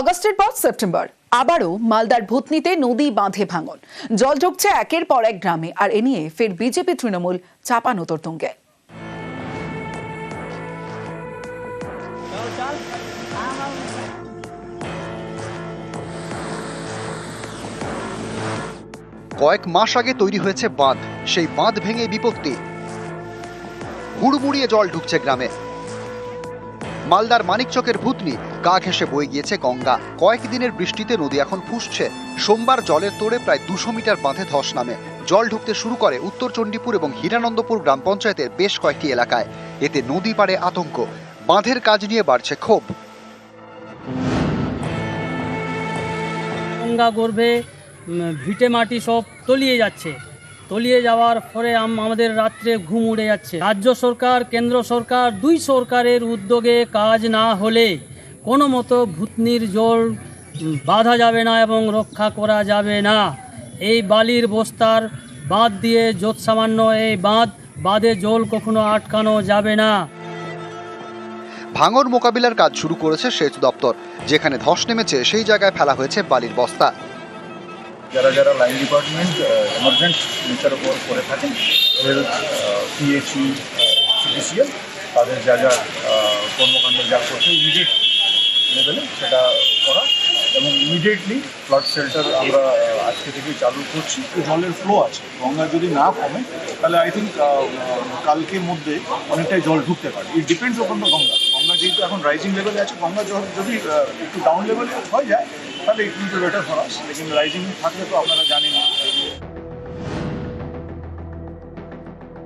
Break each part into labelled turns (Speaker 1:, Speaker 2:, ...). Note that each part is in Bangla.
Speaker 1: অগস্টের পর সেপ্টেম্বর। আবারও মালদার ভূতনিতে নদী বাঁধে ভাঙন। জল ঢুকছে একের পর এক গ্রামে, আর এ নিয়ে ফের বিজেপি তৃণমূল চাপানোতর তুঙ্গে
Speaker 2: কয়েক মাস আগে তৈরি হয়েছে বাঁধ। সেই বাঁধ ভেঙে বিপত্তি। হুড়মুড়িয়ে জল ঢুকছে গ্রামে। মালদার মানিকচকের ভূতনি গা ঘেঁষে বয়ে গিয়েছে গঙ্গা। কয়েকদিনের বৃষ্টিতে নদী এখন ফুসছে সোমবার জলের তোড়ে প্রায় দুশো মিটার বাঁধে ধস নামে। জল ঢুকতে শুরু করে উত্তর চণ্ডীপুর এবং হীরানন্দপুর গ্রাম পঞ্চায়েতের বেশ কয়েকটি এলাকায়। এতে নদী পাড়ে আতঙ্ক। বাঁধের কাজ নিয়ে বাড়ছে ক্ষোভ।
Speaker 3: গঙ্গা গর্ভে ভিটে মাটি সব তলিয়ে যাচ্ছে। তলিয়ে যাওয়ার ফলে আম- আমাদের রাত্রে ঘুম উড়ে যাচ্ছে। রাজ্য সরকার, কেন্দ্র সরকার, দুই সরকারের উদ্যোগে কাজ না হলে কোনো মতো ভূতনির জল বাঁধা যাবে না এবং রক্ষা করা যাবে না। এই বালির বস্তার বাঁধ দিয়ে যত সামান্য এই বাঁধ, বাঁধে জল কখনো আটকানো যাবে না।
Speaker 2: ভাঙর মোকাবিলার কাজ শুরু করেছে সেচ দপ্তর, যেখানে ধস নেমেছে সেই জায়গায় ফেলা হয়েছে বালির বস্তা।
Speaker 4: যারা যারা লাইন ডিপার্টমেন্ট এমার্জেন্ট নেচার উপর করে থাকেন হেলথ পিএইচই সিপিসিএল তাদের যা যা কর্মকাণ্ড যা করছে ইমিডিয়েট লেভেলে সেটা করা এবং ইমিডিয়েটলি ফ্লাড শেল্টার আমরা আজকে থেকে চালু করছি। জলের ফ্লো আছে, গঙ্গা যদি না কমে, তাহলে আই থিঙ্ক কালকের মধ্যে অনেকটাই জল ঢুকতে পারে। It depends on the Ganga. Ganga যেহেতু এখন রাইজিং লেভেলে আছে, গঙ্গা জল যদি একটু ডাউন লেভেলে হয়ে যায় তাহলে বেটার ফর আস লেকিন রাইজিং থাকলে তো আপনারা জানেন।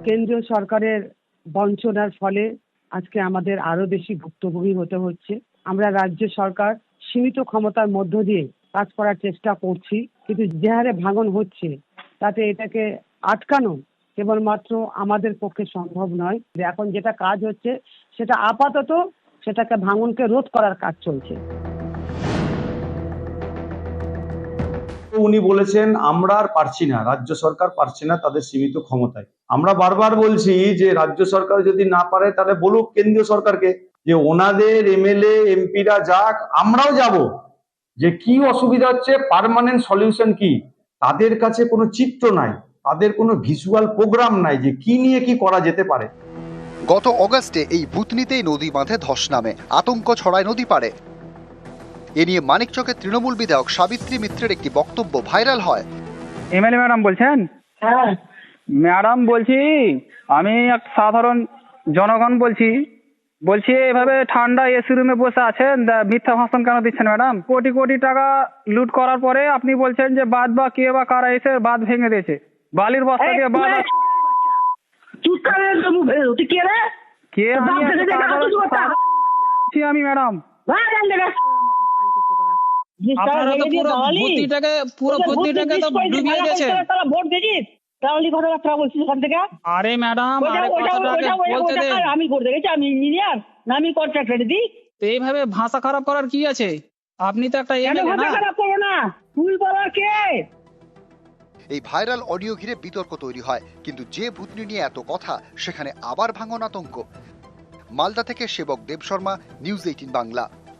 Speaker 5: কেন্দ্রীয় সরকারের বঞ্চনার ফলে আজকে আমাদের আরও বেশি ভুক্তভোগী হতে হচ্ছে। আমরা রাজ্য সরকার সীমিত ক্ষমতার মধ্য দিয়ে কাজ করার চেষ্টা করছি, কিন্তু যে হারে ভাঙন হচ্ছে, তাতে এটাকে আটকানো কেবলমাত্র আমাদের পক্ষে সম্ভব নয়। এখন যেটা কাজ হচ্ছে, সেটা আপাতত সেটাকে ভাঙনকে রোধ করার কাজ চলছে।
Speaker 6: উনি বলেছেন, আমরা আর পারছি না, রাজ্য সরকার পারছে না তাদের সীমিত ক্ষমতায়। আমরা বারবার বলছি যে, রাজ্য সরকার যদি না পারে, তাহলে বলুক কেন্দ্রীয় সরকারকে যে, ওনাদের এমএলএ, এমপিরা যাক, আমরাও যাব। যে, কি অসুবিধা হচ্ছে পার্মানেন্ট সলিউশন কি? তাদের কাছে কোনো চিত্র নাই, তাদের কোনো ভিজুয়াল প্রোগ্রাম নাই যে, কি নিয়ে কি করা যেতে পারে।
Speaker 2: গত অগস্টে এই ভূতনিতেই নদী বাঁধে ধস নামে, আতঙ্ক ছড়ায় নদী পারে এ নিয়ে মানিকচকের তৃণমূল বিধায়ক সাবিত্রী মিত্রের একটি বক্তব্য ভাইরাল হয়।
Speaker 7: এমএলএ ম্যাডাম বলছেন?
Speaker 5: হ্যাঁ।
Speaker 7: ম্যাডাম বলছি আমি এক সাধারণ জনগণ বলছি বলছি এভাবে ঠান্ডা এসি রুমে বসে আছেন মিথ্যা ভাষণ কেন দিচ্ছেন ম্যাডাম? কোটি কোটি টাকা লুট করার পরে আপনি বলছেন যে বাদ বা কে বা কারা এসে বাদ ভেঙে দিয়েছে। বালির বস্তা দিয়ে বাদ
Speaker 5: কে
Speaker 7: আমি ম্যাডাম।
Speaker 3: আপনারা তো পুরো ভূতিটাকে পুরো ভূতিটাকে তো ডুবিয়ে গেছে
Speaker 5: ভোট দিয়েছিস তাহলে কথাবার্তা বলছিস ওখান থেকে?
Speaker 3: আরে ম্যাডাম আরে
Speaker 5: ওটা
Speaker 3: কথাটাকে
Speaker 5: ওটা ওটা
Speaker 3: বলতে
Speaker 5: ওটা আমি করতে গেছি আমি ইঞ্জিনিয়ার না আমি কন্ট্রাক্টর দিই।
Speaker 3: তো এইভাবে ভাষা খারাপ করার কি আছে? আপনি তো একটা
Speaker 5: কেন
Speaker 3: এমএলএ
Speaker 5: ভাষা খারাপ করব না? তুই বলার কে?
Speaker 2: এই ভাইরাল অডিও ঘিরে বিতর্ক তৈরি হয় কিন্তু যে ভূতনি নিয়ে এত কথা সেখানে আবার ভাঙন আতঙ্ক। মালদা থেকে সেবক দেব শর্মা নিউজ এইটিন বাংলা।